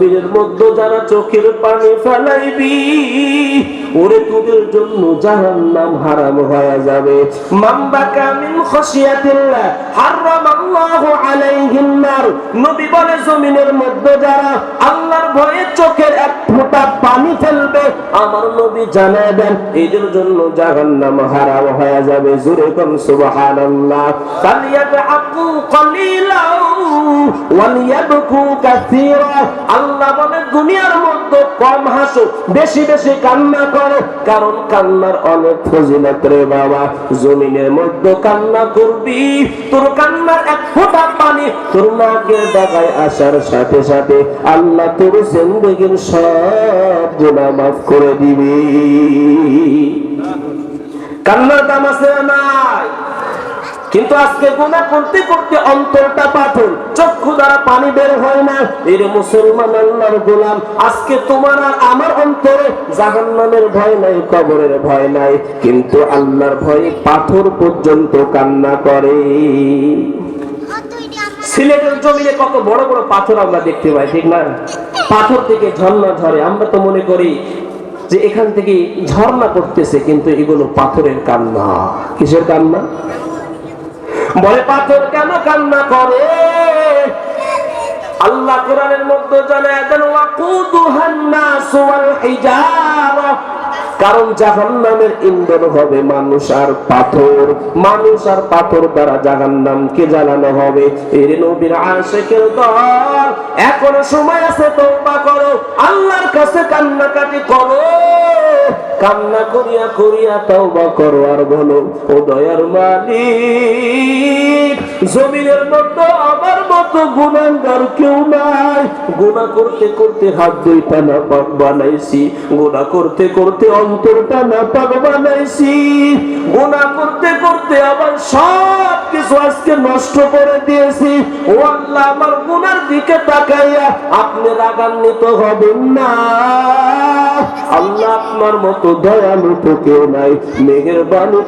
জমিনের মধ্যে যারা চোখের পানি ফেলাইবি ওরে তোদের জন্য জাহান্নাম হারাম হয়ে যাবে। মাম্বাকা মিন খশিয়াতিল্লাহ, হারামাল্লাহু আলাইহিন নার। নবী বলে, জমিনের মধ্যে যারা আল্লাহর ভয়ে চোখের এক ফোঁটা পানি ফেলবে, আমার নবী জানায় দেন, এদের জন্য জাহান্নাম হারাম হয়ে যাবে। জোরে কোন সুবহানাল্লাহ। ফালিয়াবআকু কলিলাও ওয়ালিয়াবকু কাসীরা। আল্লাহ বলে, দুনিয়ার মধ্যে কম হাসো, বেশি বেশি কান্না কারণ কান্নার অনেক ফজিলত রে বাবা। জমিনের মধ্যে কান্না করবি, তোর কান্নার এক ফোঁটা পানি তোর মাকে ডাগায় আসার সাথে সাথে আল্লাহ তোর জিন্দগির সব গুনাহ মাফ করে দিবি। কান্না দাম আছে নাই? কিন্তু আজকে গুনাহ করতে করতে অন্তরটা পাথর চক্ষু দ্বারা পানি বের হয় না। এর মুসলমান আল্লাহর গোলাম, আজকে তোমার আর আমার অন্তরে জাহান্নামের ভয় নাই, কবরের ভয় নাই। কিন্তু আল্লাহর ভয়ে পাথর পর্যন্ত কান্না করে। সিলেটের জমিনে কত বড় বড় পাথর আমরা দেখতে পাই, ঠিক না? পাথর থেকে ঝর্ণা ঝরে। আমরা তো মনে করি যে এখান থেকে ঝর্ণা করতেছে, কিন্তু এগুলো পাথরের কান্না। কিসের কান্না? বলে পাথর কেন কান্না করে? আল্লাহ কোরআনের মধ্যে জানায়, দেন কারণ জাহান্নামের ইন্ধন হবে মানুষ আর পাথর। মানুষ আর পাথর দ্বারা জাহান্নামকে জ্বালানো হবে? এর নবীর আশেকের দল। এখনও সময় আছে, তওবা করো। আল্লাহর কাছে কান্নাকাটি করো। কান্না করিয়া করিয়া তওবা করো আর বলো, ও দয়ার মালিক, জমিনের মতো আমার মতো গুণাগার কেউ নাই। গুণা করতে করতে হাত দুইটা না পাক বানাইছি গুণা করতে করতে অন্তরটা না পাক বানাইছি। গুণা করতে করতে আবার সব কিছু আজকে নষ্ট করে দিয়েছি। ও আল্লাহ, আমার গুণার দিকে তাকাইয়া আপনি রাগান্বিত হবেন না। আল্লাহ আপনার মতো দয়ালু তো কেউ নাই।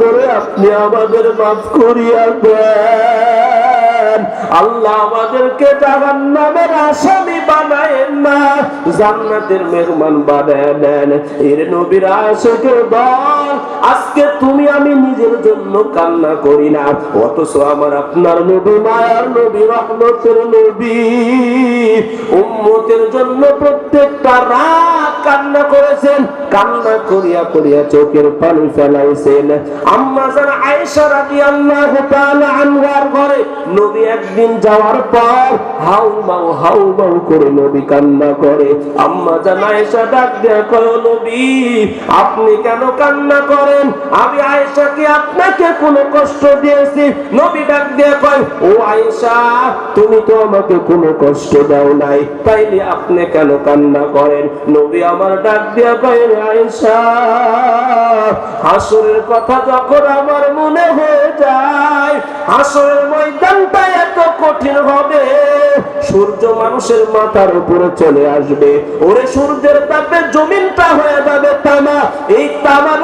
করে আপনি আমাদের মাফ করিয়া দেন। আল্লাহ আমাদেরকে জাহান নামের আসামি বানায়েন না, জান্নাতের মেহমান বানায় দেন এর নবীর আজকে তুমি আমি নিজের জন্য কান্না করি না। অথচ আমার আপনার নবী, মায়ার নবী, রহমতের নবী। উম্মতের জন্য প্রত্যেকটা রাত কান্না করেছেন, কান্না করিয়া করিয়া চোখের পানি ফেলাইছেন। আম্মা জান আয়েশা রাদিয়াল্লাহু তাআলা আনহার ঘরে নবী একদিন যাওয়ার পর হাউ মাউ হাউ মাউ করে নবী কান্না করে। আম্মা জান আয়েশা ডাক দেয়া কয় নবী, আপনি কেন কান্না করেন? আমি আয়েশাকে আপনাকে কোনো কষ্ট দিয়েছি। নবী ডাক দেয়া কয়, ও আয়েশা, তুমি তো আমাকে কোনো কষ্ট দাও নাই, তাইলে আপনি কেন কান্না করেন? নবী আমার ডাক দেয়া বাইরে রে আয়েশা হাসরের কথা যখন আমার মনে হয়ে যায়, হাসরের ময়দানটা এত কঠিন হবে, সূর্য মানুষের মাথার উপরে চলে আসবে। ওরে সূর্যের তাপে জমিনটা হয়ে যাবে তামা, এই দাঁড়ায়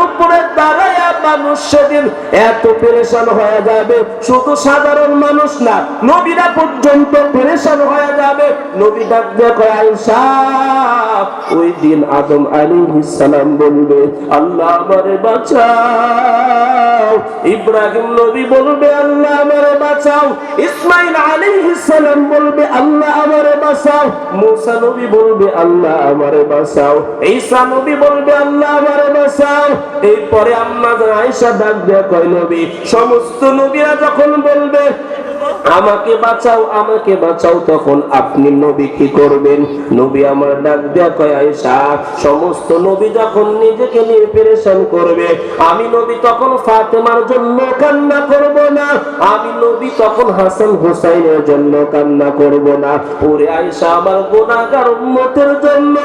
মানুষ সেদিন এত পেরেশান হয়ে যাবে। শুধু সাধারণ মানুষ না, নবীরা পর্যন্ত পেরেশান হয়ে যাবে। নবী ডাক দেখো ওই দিন আদম আলী সালাম বলবে, আল্লাহ আমারে বাঁচাও। ইব্রাহিম নবী বলবে, আল্লাহ আমারে বাঁচাও। ইসমাইল আলাইহিস সালাম বলবে, আল্লাহ আমারে বাঁচাও। মুসা নবী বলবে, আল্লাহ আমারে বাঁচাও। ঈসা নবী বলবে, আল্লাহ আমারে বাঁচাও। এরপরে আম্মা আয়েশা ডাক দেওয়া কয় নবী সমস্ত নবীরা যখন বলবে আমাকে বাঁচাও আমাকে বাঁচাও, তখন আপনি নবী কি করবেন? নবী আমার ডাক দেয়া কয় আয়েশা সমস্ত নবী যখন নিজেকে নিয়ে পেরেশান করবে, আমি নবী তখন ফাতেমার জন্য কান্না করব না, আমি নবী তখন হাসান হুসাইনের জন্য কান্না করব না। ওরে আয়েশা, আমার গুনাহগার উম্মতের জন্য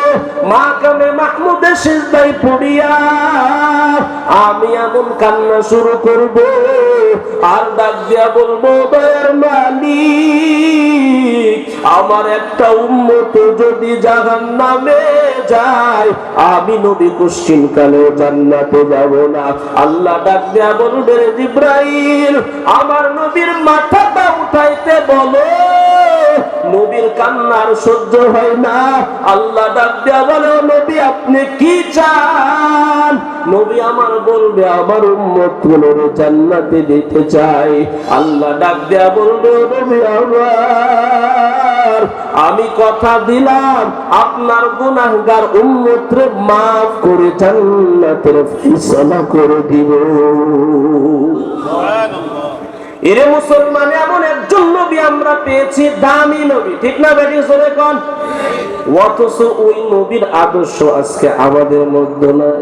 মা কামে মাহমুদের সিজদায় পড়িয়া আমি এমন কান্না শুরু করব। আর ডাক দিয়া বলব মালিক, আমার একটা উন্মত যদি জাহান নামে যায়, আমি নবী কুশ্চিন কালে জান্নাতে যাব না। আল্লাহ ডাক দেয়া বলবে ইব্রাহিম আমার নবীর মাথাটা উঠাইতে বলো। নবীর কান্নার সহ্য হয় না। আল্লাহ ডাক দেয়া বলে, নবী, আপনি কি চান? নবী আমার বলবে, আমার উম্মতগুলোর জান্নাতে দিতে চাই। আল্লাহ ডাক দেয়া বলবে, নবী আমার, আমি কথা দিলাম, আপনার গুনাহগার উম্মতরে মাফ করে জান্নাতের ফিসলা করে দিব। এরে মুসলমান, এমন একজন নবী আমরা পেয়েছি, দামি নবী। ঠিক না বেটি সরে কন? অথচ ওই নবীর আদর্শ আজকে আমাদের মধ্যে নাই।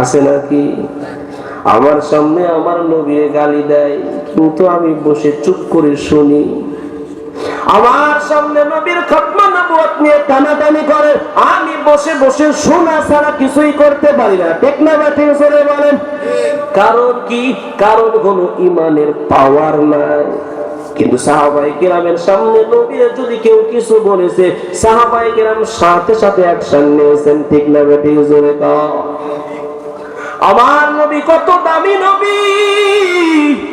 আছে নাকি? আমার সামনে আমার নবী গালি দেয়, কিন্তু আমি বসে চুপ করে শুনি। আমার সামনে নবীর খতমা নবুয়ত নিয়ে টানাটানি করে। আমি বসে বসে শোনা ছাড়া কিছুই করতে পারি না। ঠিক না বা ঠিক বলেন? কারণ কি? কারণ হলো ইমানের পাওয়ার নাই। কিন্তু সাহাবাই কেরামের সামনে নবীর যদি কেউ কিছু বলেছে সাহাবাই কেরাম সাথে সাথে অ্যাকশন নিয়েছেন। ঠিক না বা ঠিক জোরে আমার নবী কত দামি নবী!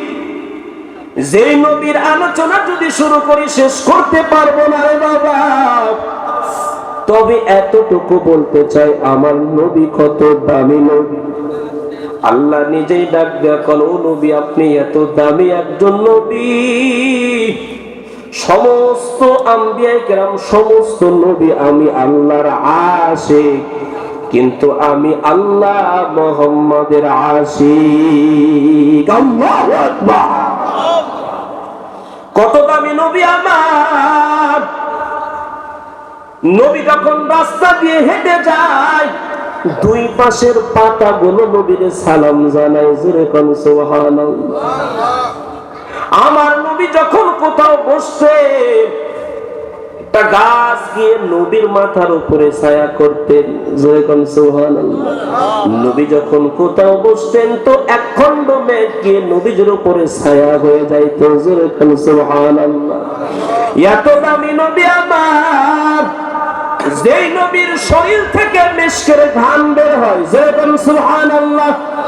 যে নবীর আলোচনা যদি শুরু করি শেষ করতে পারব না রে বাবা, তবে এতটুকু বলতে চাই, আমার নবী কত দামি নবী। আল্লাহ নিজেই ডাক ও নবী, আপনি এত দামি একজন নবী। সমস্ত আম্বিয়াই কেরাম, সমস্ত নবী আমি আল্লাহর আশিক, কিন্তু আমি আল্লাহ মোহাম্মদের আশিক। আল্লাহু আকবার। নবী আমার। নবী যখন রাস্তা দিয়ে হেঁটে যায়, দুই পাশের পাতা গুলো নবীর সালাম জানাই জোরে কোন সুবহানাল্লাহ। আমার নবী যখন কোথাও বসছে একটা গাছ গিয়ে নবীর মাথার উপরে ছায়া করতেন কোন সুবহানাল্লাহ। নবী যখন কোথাও বসতেন, তো এক মেঘ গিয়ে নবীর উপরে ছায়া হয়ে যাইতো কোন সুবহানাল্লাহ। এত দামি নবী আমার, যেই নবীর শরীর থেকে মিশকের ঘাম বের হয় যেরকম সুবহানাল্লাহ।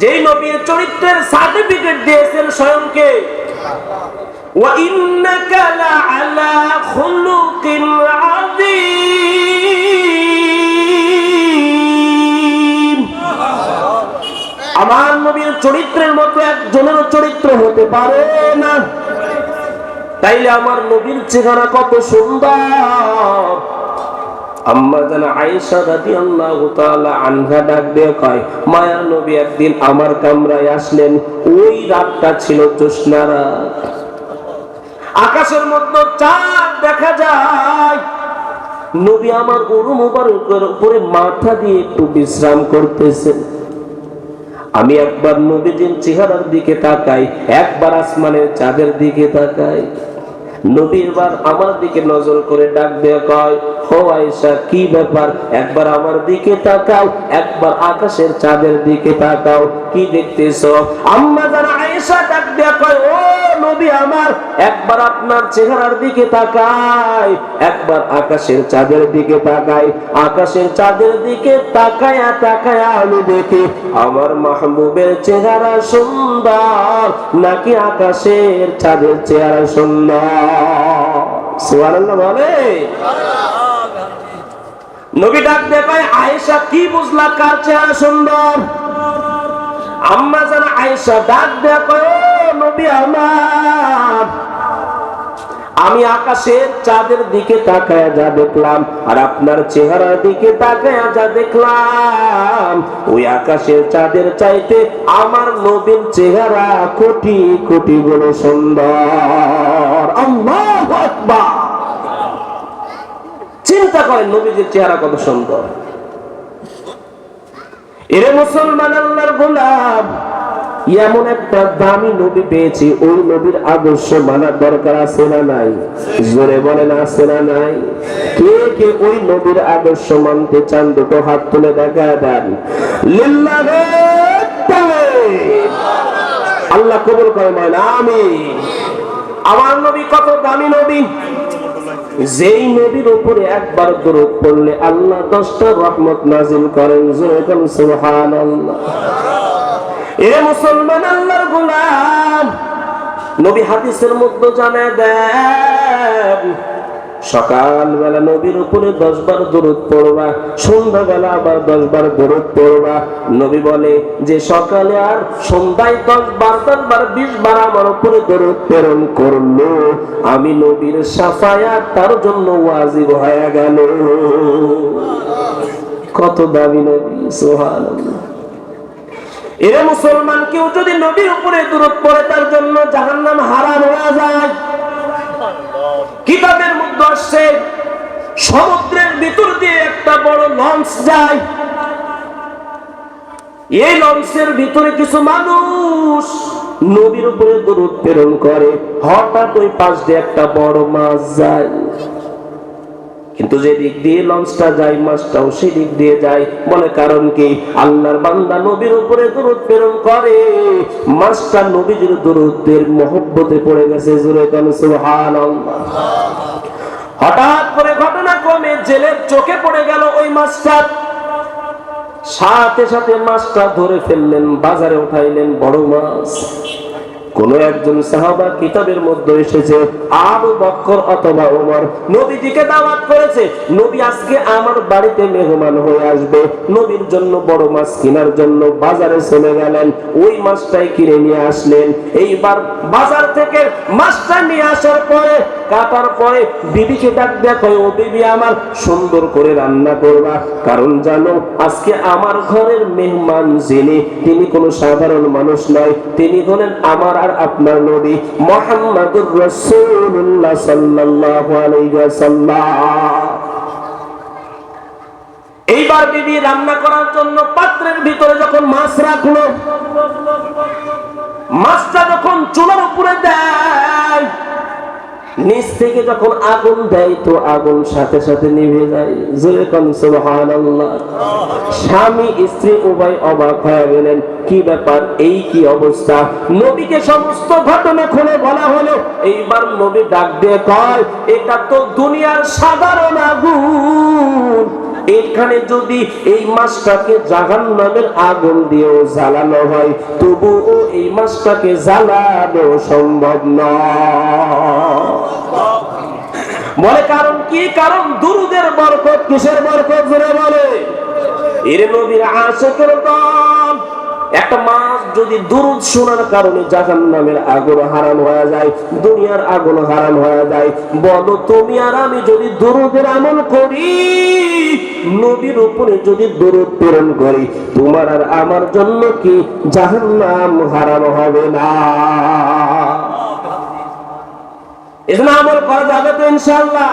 যেই নবীর চরিত্রের সার্টিফিকেট দিয়েছেন স্বয়ংকে আমার নবীর চরিত্রের মতো একজনের চরিত্র হতে পারে না। তাইলে আমার নবীর চেহারা কত সুন্দর। আমার কামরায় আসলেন, ওই রাতটা ছিল জ্যোৎস্না রাত। আকাশের মধ্যে চাঁদ দেখা যায়। নবী আমার উরু মুবারকের উপরে মাথা দিয়ে একটু বিশ্রাম করতেছেন আমি একবার নবীজির চেহারার দিকে তাকাই, একবার আসমানের চাঁদের দিকে তাকাই। নবী এবার আমার দিকে নজর করে ডাক দিয়ে কয়, ও আয়েশা, কি ব্যাপার? একবার আমার দিকে তাকাও, একবার আকাশের চাঁদের দিকে তাকাও। কি দেখতেছো? আম্মা যারা আয়েশা ডাক দিয়ে কয়, ও নবী আমার একবার আপনার চেহারার দিকে তাকাই একবার আকাশের চাঁদের দিকে তাকাই আকাশের চাঁদের দিকে তাকায়া তাকায়া আমি দেখি আমার মাহবুবের চেহারা সুন্দর, নাকি আকাশের চাঁদের চেহারা সুন্দর। বলে? নবী ডাক দেখায় আয়েশা, কি বুঝলা, কার চেহারা সুন্দর? আম্মা জানা আয়েশা ডাক দেখায় ও নবী আমার। আমি আকাশের চাঁদের দিকে তাকায় যা দেখলাম, আর আপনার চেহারার দিকে তাকায় যা দেখলাম, ওই আকাশের চাঁদের চাইতে আমার নবীর চেহারা কোটি কোটি গুলো সুন্দর। চিন্তা করেন নবীজির চেহারা কত সুন্দর। এরে মুসলমান আল্লাহর গোলাম এমন একটা দামি নবী পেয়েছি, ওই নবীর আদর্শ মানার দরকার আছে না নাই? জোরে বলেন, আছে না নাই? কে কে ওই নবীর আদর্শ মানতে চান? দুটো হাত তুলে দেখা দেন। আল্লাহ কবুল করে মানে আমি আমার নবী কত দামি নবী? যেই নবীর উপরে একবার দরুদ পড়লে আল্লাহ দশটা রহমত নাজিল করেন, জোরে সুবহানাল্লাহ। এ মুসলমান আল্লাহর গোলাম, নবী হাদিসের মধ্যে জানা দেন, সকালবেলা নবীর উপরে দশ বার দরুদ পড়বা, সন্ধ্যাবেলা আবার দশ বার দরুদ পড়বা। নবী বলে যে সকালে আর সন্ধ্যায় দশ বার দশ বার বিশ বার আমার উপরে দরুদ প্রেরণ করল। আমি নবীর সাফায়াত তার জন্য ওয়াজিব হয়ে গেল। কত দাবি নবী, সুবহানাল্লাহ। এরে মুসলমান, কেউ যদি নবীর উপরে দূরত পড়ে, তার জন্য জাহান্নাম হারাম হয়ে যায়। কিতাবের মধ্যে আসছে, সমুদ্রের ভিতর দিয়ে একটা বড় লঞ্চ যায়। এই লঞ্চের ভিতরে কিছু মানুষ নবীর উপরে দূরত প্রেরণ করে। হঠাৎ ওই পাশ দিয়ে একটা বড় মাছ যায়। কিন্তু যে দিক দিয়ে লঞ্চটা যায়, মাছটাও সেই দিক দিয়ে যায়। বলে কারণ কি? আল্লাহর বান্দা নবীর উপরে দূরত প্রেরণ করে। মাছটা নবীর দূরত্বের মহব্বতে পড়ে গেছে জুড়ে কেন, সুবহানাল্লাহ। হঠাৎ করে ঘটনা ক্রমে জেলের চোখে পড়ে গেল ওই মাছটা। সাথে সাথে মাছটা ধরে ফেললেন, বাজারে উঠাইলেন বড় মাছ। কোন একজন সাহাবা কিতাবের মধ্যে এসেছে, আবু বক্কর অথবা ওমর নবীজিকে দাওয়াত করেছে, নবী, আজকে আমার বাড়িতে মেহমান হয়ে আসবে। নবীর জন্য বড় মাছ কেনার জন্য বাজারে চলে গেলেন। ওই মাছটাই কিনে নিয়ে আসলেন। এইবার বাজার থেকে মাছটা নিয়ে আসার পরে, কাটার পরে বিবিকে ডাক দেখো ও বিবি আমার, সুন্দর করে রান্না করবা। কারণ জানো, আজকে আমার ঘরের মেহমান যিনি, তিনি কোনো সাধারণ মানুষ নয়। তিনি হলেন আমার আর আপনার নবী মোহাম্মদুর রাসূলুল্লাহ সাল্লাল্লাহু আলাইহি ওয়াসাল্লাম। এইবার বিবি রান্না করার জন্য পাত্রের ভিতরে যখন মাছ রাখল, মাছটা যখন চুলার উপরে দেয় নিচ থেকে যখন আগুন দেয়, তো আগুন সাথে সাথে নিভে যায়। স্বামী, স্ত্রী উভয় অবাক হয়ে গেলেন, কি ব্যাপার? এই কি অবস্থা? নবীকে সমস্ত ঘটনা খুলে বলা হলো। এইবার নবী ডাক দিয়ে কয়, এটা তো দুনিয়ার সাধারণ আগুন। এখানে যদি এই মাছটাকে জাহান নামের আগুন দিয়েও জ্বালানো হয়, তবুও এই মাছটাকে জ্বালানো সম্ভব নয়। বলে কারণ কি? কারণ দুরুদের বরকত কিসের বরকত? বলে। এর নবীর আশেকের দল। একটা মাছ যদি দুরুদ শোনার কারণে জাহান নামের আগুন হারাম হয়ে যায়, দুনিয়ার আগুন হারাম হয়ে যায়, বলো তুমি আর আমি যদি দুরুদের আমল করি, নবীর উপরে যদি দুরুদ প্রেরণ করি, তোমার আর আমার জন্য কি জাহান নাম হারাম হবে না? আমল করা যাবে তো ইনশাআল্লাহ।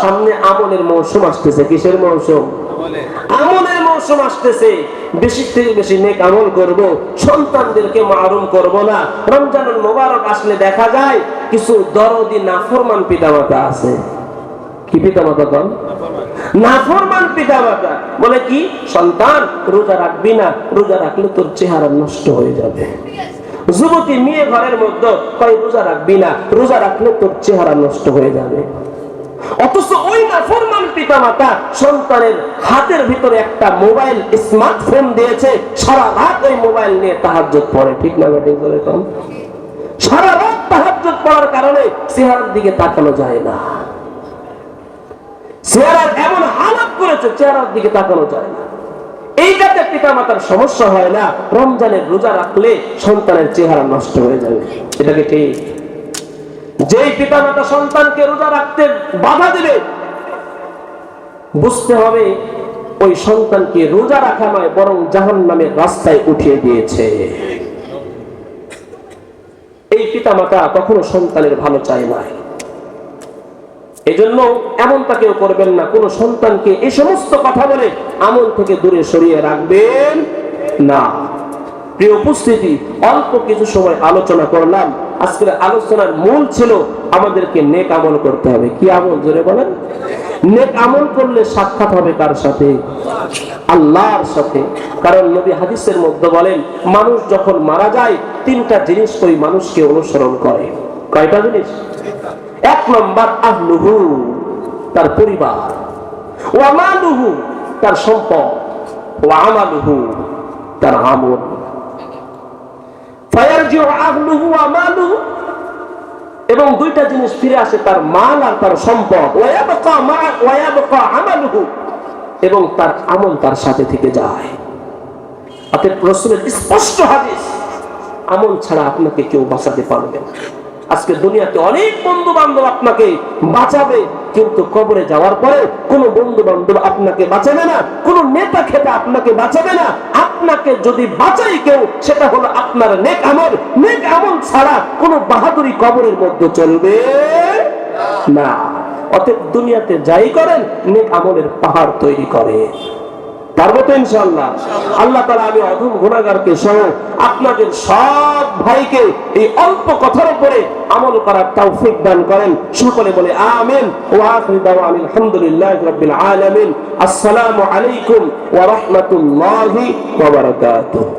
সামনে আমলের মৌসুম আসতেছে, কিসের মৌসুম? আমলের মৌসুম আসতেছে বেশি থেকে বেশি নেক আমল করব সন্তানদেরকে মারুম করব না। রমজানুল মোবারক আসলে দেখা যায় কিছু দরদি নাফরমান পিতামাতা আছে। কি পিতামাতা নাফরমান পিতামাতা। বলে কি? সন্তান রোজা রাখবি না রোজা রাখলে তোর চেহারা নষ্ট হয়ে যাবে। যুবতী মেয়ে ঘরের মধ্যে কয় রোজা রাখবি না রোজা রাখলে তোর চেহারা নষ্ট হয়ে যাবে। অথচ ওই নাফরমান পিতামাতা সন্তানের হাতের ভিতরে একটা মোবাইল, স্মার্টফোন দিয়েছে। সারা রাত ওই মোবাইল নিয়ে তাহাজ্জুদ পড়ে, ঠিক না সারা রাত পড়ার কারণে চেহারার দিকে তাকানো যায় না। চেহারার এমন হালাত করেছে, চেহারার দিকে তাকানো যায় না। এইটাতে পিতা মাতার সমস্যা হয় না। রমজানের রোজা রাখলে সন্তানের চেহারা নষ্ট হয়ে যাবে এটাকে ঠিক? যেই পিতা মাতা সন্তানকে রোজা রাখতে বাধা দেবে বুঝতে হবে, ওই সন্তানকে রোজা রাখা নয়, বরং জাহান নামের রাস্তায় উঠিয়ে দিয়েছে। এই পিতা মাতা কখনো সন্তানের ভালো চায় না। এই জন্য এমনটা কেউ করবেন না, কোন সন্তানকে এই সমস্ত কথা বলে আমল থেকে দূরে সরিয়ে রাখবেন না। প্রিয় উপস্থিতি, অল্প কিছু সময় আলোচনা করলাম। আজকের আলোচনার মূল ছিল আমাদেরকে নেক আমল করতে হবে। কি আমল? জোরে বলেন। নেক আমল করলে সাক্ষাৎ হবে কার সাথে? আল্লাহর সাথে। কারণ নবী হাদিসের মধ্যে বলেন, মানুষ যখন মারা যায়, তিনটা জিনিস ওই মানুষকে অনুসরণ করে। কয়টা জিনিস? এক নম্বর, আহলুহু, তার পরিবার। ওয়ামালুহু তার সম্পদ। ওয়ামালুহু তার আমল। এবং দুইটা জিনিস ফিরে আসে, তার মাল আর তার সম্পদ। এবং তার আমল তার সাথে থেকে যায়। স্পষ্ট হাদিস, আমল ছাড়া আপনাকে কেউ বাঁচাতে পারবে না। আজকে দুনিয়াতে অনেক বন্ধু বান্ধব আপনাকে বাঁচাবে, কিন্তু কবরে যাওয়ার পরে কোন বন্ধু বান্ধব আপনাকে বাঁচাবে না, কোন নেতা খেতে আপনাকে বাঁচাবে না। আপনাকে যদি বাঁচাই কেউ, সেটা হলো আপনার নেক আমল। নেক আমল ছাড়া কোন বাহাদুরি কবরের মধ্যে চলবে না। অতএব দুনিয়াতে যাই করেন, নেক আমলের পাহাড় তৈরি করে। পারব তো ইনশাল্লাহ আল্লাহ তালা আমি অধম গুণাগারকে সহ আপনাদের সব ভাইকে এই অল্প কথার উপরে আমল করার তৌফিক দান করেন। সকলে বলে আমিন। ও আখির দাওয়ান আলহামদুলিল্লাহ রাব্বিল আলামিন। আসসালামু আলাইকুম ওয়া রাহমাতুল্লাহি ওয়া বারাকাতুহু।